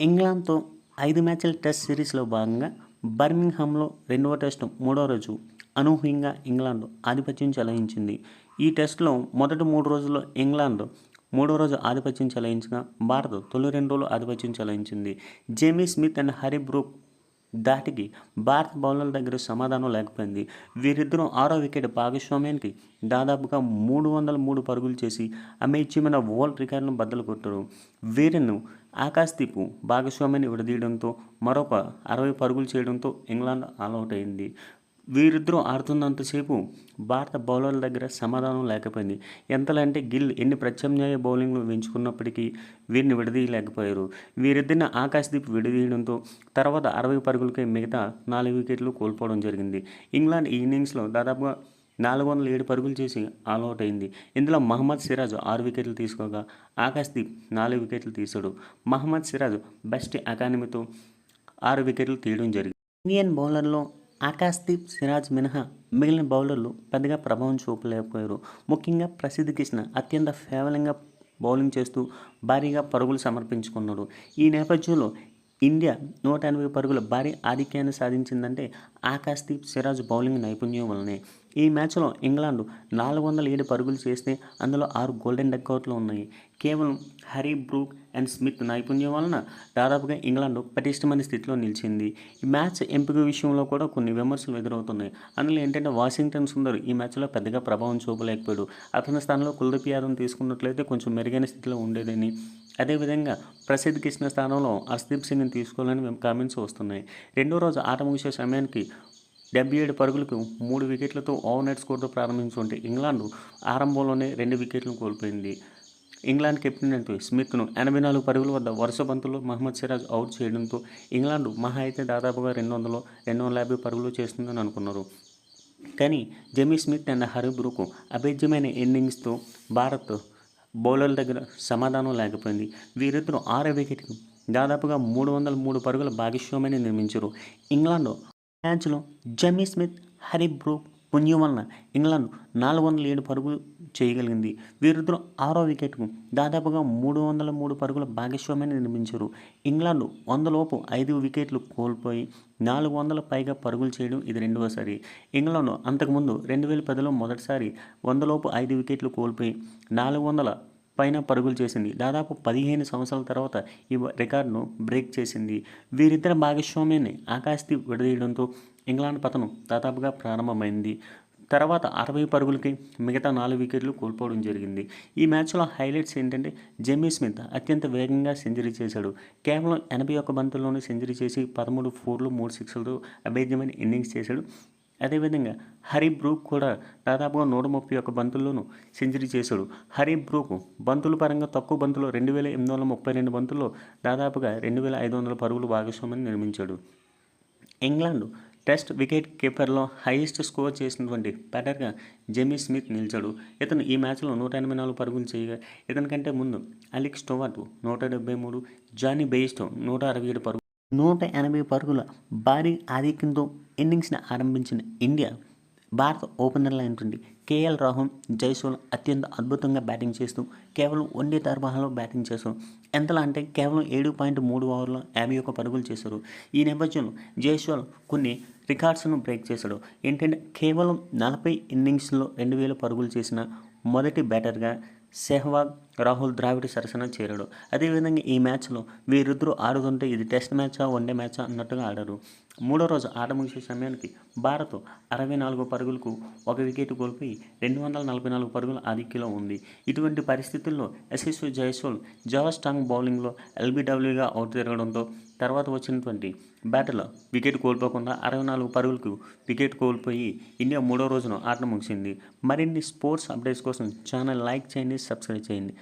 ఇంగ్లాండ్తో ఐదు మ్యాచ్ల టెస్ట్ సిరీస్లో భాగంగా బర్మింగ్హామ్లో రెండవ టెస్టు మూడో రోజు అనూహ్యంగా ఇంగ్లాండ్ ఆధిపత్యం చెలాయించింది. ఈ టెస్ట్లో మొదటి మూడు రోజుల్లో ఇంగ్లాండ్ మూడో రోజు ఆధిపత్యం చెలాయించిన భారత్ తొలి రెండు రోజులు ఆధిపత్యం చెలాయించింది. Jamie Smith and Harry Brook దాటికి భారత బౌలర్ల దగ్గర సమాధానం లేకపోయింది. వీరిద్దరూ ఆరో వికెట్ భాగస్వామ్యానికి దాదాపుగా మూడు వందల మూడు పరుగులు చేసి అమేచ్యమైన వరల్డ్ రికార్డును బద్దలు కొట్టారు. వీరిను ఆకాశదీపు భాగస్వామ్యాన్ని విడదీయడంతో మరొక అరవై పరుగులు చేయడంతో ఇంగ్లాండ్ ఆల్అవుట్ అయింది. వీరిద్దరూ ఆడుతున్నంతసేపు భారత బౌలర్ల దగ్గర సమాధానం లేకపోయింది. ఎంతలంటే గిల్ ఎన్ని ప్రత్యామ్నాయ బౌలింగ్లు వెంచుకున్నప్పటికీ వీరిని విడదీయలేకపోయారు. వీరిద్దరిని ఆకాశదీప్ విడదీయడంతో తర్వాత అరవై పరుగులకే మిగతా నాలుగు వికెట్లు కోల్పోవడం జరిగింది. ఇంగ్లాండ్ ఈ ఇన్నింగ్స్లో దాదాపుగా నాలుగు వందల ఏడు పరుగులు చేసి ఆల్అవుట్ అయింది. ఇందులో మహమ్మద్ సిరాజ్ ఆరు వికెట్లు తీసుకోగా ఆకాశ్దీప్ నాలుగు వికెట్లు తీశాడు. మహమ్మద్ సిరాజ్ బెస్ట్ అకాడమీతో ఆరు వికెట్లు తీయడం జరిగింది. ఇండియన్ బౌలర్లో ఆకాశ్దీప్ సిరాజ్ మినహా మిగిలిన బౌలర్లు పెద్దగా ప్రభావం చూపలేకపోయారు. ముఖ్యంగా ప్రసిద్ధి కృష్ణ అత్యంత ఫేవలంగా బౌలింగ్ చేస్తూ భారీగా పరుగులు సమర్పించుకున్నాడు ఈ నేపథ్యంలో ఇండియా నూట ఎనభై పరుగుల భారీ ఆధిక్యాన్ని సాధించిందంటే ఆకాశ్దీప్ సిరాజ్ బౌలింగ్ నైపుణ్యం వల్లనే. ఈ మ్యాచ్లో ఇంగ్లాండ్ నాలుగు వందల ఏడు పరుగులు చేస్తే అందులో ఆరు గోల్డెన్ డక్అవుట్లు ఉన్నాయి. కేవలం హరీ బ్రూక్ అండ్ స్మిత్ నైపుణ్యం వలన దాదాపుగా ఇంగ్లాండ్ పటిష్టమైన స్థితిలో నిలిచింది. ఈ మ్యాచ్ ఎంపిక విషయంలో కూడా కొన్ని విమర్శలు ఎదురవుతున్నాయి. అందులో ఏంటంటే వాషింగ్టన్ సుందర్ ఈ మ్యాచ్లో పెద్దగా ప్రభావం చూపలేకపోయాడు. అతని స్థానంలో కుల్దీప్ యాదవ్ తీసుకున్నట్లయితే కొంచెం మెరుగైన స్థితిలో ఉండేదని. అదేవిధంగా ప్రసిద్ధ్ కృష్ణ స్థానంలో హర్షదీప్ సింగ్ని తీసుకోవాలని కామెంట్స్ వస్తున్నాయి. రెండో రోజు ఆట ముగిసే సమయానికి డెబ్బై ఏడు పరుగులకు మూడు వికెట్లతో ఓవర్ నెట్ స్కోర్తో ప్రారంభించుకుంటే ఇంగ్లాండ్ ఆరంభంలోనే రెండు వికెట్లను కోల్పోయింది. ఇంగ్లాండ్ కెప్టెన్ అంటూ స్మిత్ను ఎనభై నాలుగు పరుగుల వద్ద వరుస బంతుల్లో మహమ్మద్ సిరాజ్ అవుట్ చేయడంతో ఇంగ్లాండ్ మహా అయితే దాదాపుగా రెండు వందలు రెండు వందల యాభై పరుగులు చేస్తుందని అనుకున్నారు. కానీ Jamie Smith and Harry Brook అభేద్యమైన ఇన్నింగ్స్తో భారత్ బౌలర్ల దగ్గర సమాధానం లేకపోయింది. వీరిద్దరూ ఆరో వికెట్కి దాదాపుగా మూడు వందల మూడు పరుగుల భాగస్వామ్యాన్ని నిర్మించారు. ఇంగ్లాండ్ మ్యాచ్లో జమీ స్మిత్ హరి బ్రూక్ పుణ్యం వలన ఇంగ్లాండ్ నాలుగు వందల ఏడు పరుగులు చేయగలిగింది. వీరిద్దరూ ఆరో వికెట్కు దాదాపుగా మూడు వందల మూడు పరుగుల భాగస్వామ్యాన్ని నిర్మించారు. ఇంగ్లాండ్ వందలోపు ఐదు వికెట్లు కోల్పోయి నాలుగు వందల పైగా పరుగులు చేయడం ఇది రెండవసారి ఇంగ్లాండ్ అంతకుముందు రెండు వేల పదిలో మొదటిసారి వందలోపు ఐదు వికెట్లు కోల్పోయి నాలుగు వందల పైన పరుగులు చేసింది. దాదాపు పదిహేను సంవత్సరాల తర్వాత ఈ రికార్డును బ్రేక్ చేసింది. వీరిద్దరి భాగస్వామ్యాన్ని ఆకాశ్దీప్ విడదీయడంతో ఇంగ్లాండ్ పతనం దాదాపుగా ప్రారంభమైంది. తర్వాత అరవై పరుగులకి మిగతా నాలుగు వికెట్లు కోల్పోవడం జరిగింది. ఈ మ్యాచ్లో హైలైట్స్ ఏంటంటే జెమీ స్మిత్ అత్యంత వేగంగా సెంచరీ చేశాడు. కేవలం ఎనభై ఒక్క బంతుల్లోనే సెంచరీ చేసి పదమూడు ఫోర్లు మూడు సిక్స్లతో అభేద్యమైన ఇన్నింగ్స్ చేశాడు. అదేవిధంగా హరి బ్రూక్ కూడా దాదాపుగా నూట ముప్పై ఒక్క బంతుల్లోనూ సెంచరీ చేశాడు. హరి బ్రూక్ బంతుల పరంగా తక్కువ బంతులు రెండు వేల ఎనిమిది వందల ముప్పై రెండు బంతుల్లో దాదాపుగా రెండు వేల ఐదు వందల పరుగులు భాగస్వామ్యాన్ని నిర్మించాడు. ఇంగ్లాండ్ టెస్ట్ వికెట్ కీపర్లో హైయెస్ట్ స్కోర్ చేసినటువంటి బ్యాటర్గా జెమీ స్మిత్ నిలిచాడు. ఇతను ఈ మ్యాచ్లో నూట ఎనభై నాలుగు పరుగులు చేయగా ఇతని కంటే ముందు అలెక్స్ స్టోవార్ట్ నూట డెబ్బై మూడు జానీ బెయిస్టో నూట అరవై ఏడు పరుగులు నూట ఎనభై పరుగుల భారీ ఆధిక్యంతో ఇన్నింగ్స్ని ఆరంభించిన ఇండియా భారత ఓపెనర్లు అయినటువంటి కేఎల్ రాహుల్ జైసూల్ అత్యంత అద్భుతంగా బ్యాటింగ్ చేస్తూ కేవలం వన్డే తరహాలో బ్యాటింగ్ చేశారు ఎంతలా అంటే కేవలం ఏడు పాయింట్ మూడు ఓవర్లో యాభై ఒక్క పరుగులు చేశారు. ఈ నేపథ్యంలో జైస్వాల్ కొన్ని రికార్డ్స్ను బ్రేక్ చేశాడు. ఏంటంటే కేవలం నలభై ఇన్నింగ్స్లో రెండు వేల పరుగులు చేసిన మొదటి బ్యాటర్గా సెహ్వాగ్ రాహుల్ ద్రావిడ్ సరసన చేరాడు. అదేవిధంగా ఈ మ్యాచ్లో వీరిద్దరూ ఆడుతుంటే ఇది టెస్ట్ మ్యాచా వన్డే మ్యాచా అన్నట్టుగా ఆడారు. మూడో రోజు ఆట ముగిసే సమయానికి భారత్ అరవై నాలుగు పరుగులకు ఒక వికెట్ కోల్పోయి రెండు వందల నలభై నాలుగు పరుగుల ఆధిక్యంలో ఉంది. ఇటువంటి పరిస్థితుల్లో యశస్వి జైస్వాల్ జావా స్టాంగ్ బౌలింగ్లో ఎల్బీడబ్ల్యూగా అవుట్ తిరగడంతో తర్వాత వచ్చినటువంటి బ్యాటర్లో వికెట్ కోల్పోకుండా అరవై నాలుగు పరుగులకు వికెట్ కోల్పోయి ఇండియా మూడో రోజున ఆట ముగిసింది. మరిన్ని స్పోర్ట్స్ అప్డేట్స్ కోసం ఛానల్ లైక్ చేయండి సబ్స్క్రైబ్ చేయండి.